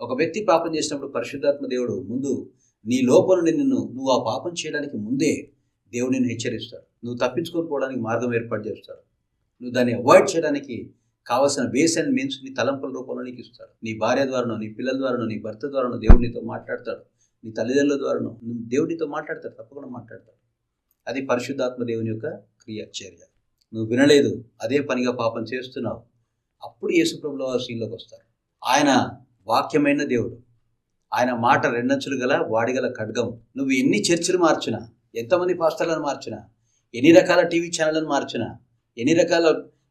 ఒక వ్యక్తి పాపం చేసినప్పుడు పరిశుద్ధాత్మ దేవుడు ముందు నీ లోపల నిన్ను నువ్వు ఆ పాపం చేయడానికి ముందే దేవుడు నిన్ను హెచ్చరిస్తాడు. నువ్వు తప్పించుకొని పోవడానికి మార్గం ఏర్పాటు చేస్తాడు. నువ్వు దాన్ని అవాయిడ్ చేయడానికి కావలసిన వేస్ అండ్ మీన్స్ నీ తలంపుల రూపంలో నీకు ఇస్తాడు. నీ భార్య ద్వారానో నీ పిల్లల ద్వారానో నీ భర్త ద్వారానో దేవుడు నీతో మాట్లాడతాడు. నీ తల్లిదండ్రుల ద్వారానో నువ్వు దేవుడితో మాట్లాడతాడు తప్పకుండా మాట్లాడతాడు. అది పరిశుద్ధాత్మ దేవుని యొక్క క్రియ చర్య నువ్వు వినలేదు అదే పనిగా పాపం చేస్తున్నావు. అప్పుడు యేసుప్రభుల వారు సీన్లోకి వస్తారు. ఆయన వాక్యమైన దేవుడు. ఆయన మాట రెండంచులు గల వాడిగల ఖడ్గం. నువ్వు ఎన్ని చర్చలు మార్చినా ఎంతమంది పాస్టర్లను మార్చినా ఎన్ని రకాల టీవీ ఛానళ్ళను మార్చినా ఎన్ని రకాల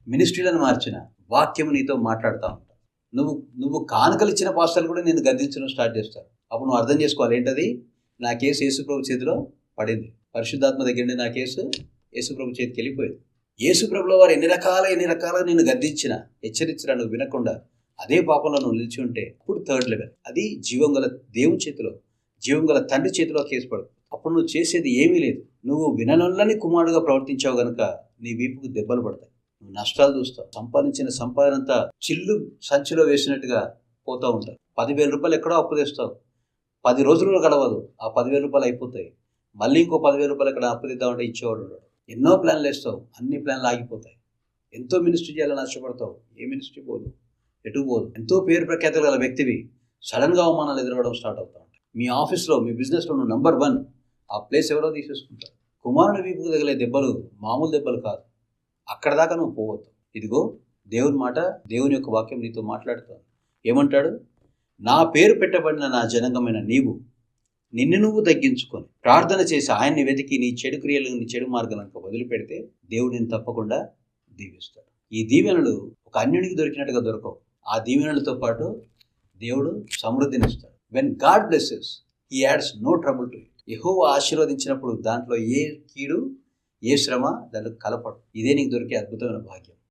మినిస్ట్రీలను మార్చినా వాక్యం నీతో మాట్లాడుతూ ఉంటా. నువ్వు నువ్వు కానుకలు ఇచ్చిన పాస్టర్లు కూడా నేను గద్దించడం స్టార్ట్ చేస్తాను అప్పుడు నువ్వు అర్థం చేసుకోవాలి. ఏంటది? నా కేసు యేసుప్రభు చేతిలో పడింది. పరిశుద్ధాత్మ దగ్గర నుండి నా కేసు యేసుప్రభు చేతికి వెళ్ళిపోయింది. యేసుప్రభుల వారు ఎన్ని రకాల ఎన్ని రకాల నేను గద్దించిన హెచ్చరించిన నువ్వు వినకుండా అదే పాపంలో నువ్వు నిలిచి ఉంటే అప్పుడు థర్డ్ లెవెల్ అది జీవం గల దేవుని చేతిలో జీవం గల తండ్రి చేతిలో కేసు పడు అప్పుడు నువ్వు చేసేది ఏమీ లేదు. నువ్వు విననులని కుమారుడుగా ప్రవర్తించావు గనుక నీ వీపుకు దెబ్బలు పడతాయి. నువ్వు నష్టాలు చూస్తావు. సంపాదించిన సంపాదన అంతా చిల్లు సంచిలో వేసినట్టుగా పోతూ ఉంటావు. పదివేల రూపాయలు ఎక్కడో అప్పు తెస్తావు. పది రోజులు గడవదు. ఆ పదివేల రూపాయలు అయిపోతాయి. మళ్ళీ ఇంకో పదివేల రూపాయలు ఇక్కడ అప్పు తెద్దామంటే ఇచ్చేవాడు ఎన్నో ప్లాన్లు వేస్తావు. అన్ని ప్లాన్లు ఆగిపోతాయి. ఎంతో మినిస్ట్రీ చేయాలని నష్టపడతావు ఏ మినిస్ట్రీ పోదు. ఎటు పోదు. ఎంతో పేరు ప్రఖ్యాతలు గల వ్యక్తివి సడన్గా అవమానాలు ఎదురవడం స్టార్ట్ అవుతా ఉంటాయి. మీ ఆఫీస్లో మీ బిజినెస్లో నువ్వు నంబర్ వన్ ఆ ప్లేస్ ఎవరో తీసేసుకుంటారు. కుమారుని వీపుకు తగిలే దెబ్బలు మామూలు దెబ్బలు కాదు. అక్కడ దాకా నువ్వు పోవద్దు. ఇదిగో దేవుని మాట దేవుని యొక్క వాక్యం నీతో మాట్లాడుతాను ఏమంటాడు? నా పేరు పెట్టబడిన నా జనంగమైన నీవు నిన్ను నువ్వు తగ్గించుకొని ప్రార్థన చేసి ఆయన్ని వెతికి నీ చెడు క్రియలు నీ చెడు మార్గాలను వదిలిపెడితే దేవుడిని తప్పకుండా దీవిస్తాడు. ఈ దీవెనలు ఒక అన్యునికి దొరికినట్టుగా దొరకవు. ఆ దీవెనలతో పాటు దేవుడు సమృద్ధినిస్తాడు. When God blesses he adds no trouble to it ఎహో ఆశీర్వదించినప్పుడు దాంట్లో ఏ కీడు ఏ శ్రమ దాంట్లో కలపడు. ఇదే నీకు దొరికే అద్భుతమైన భాగ్యం.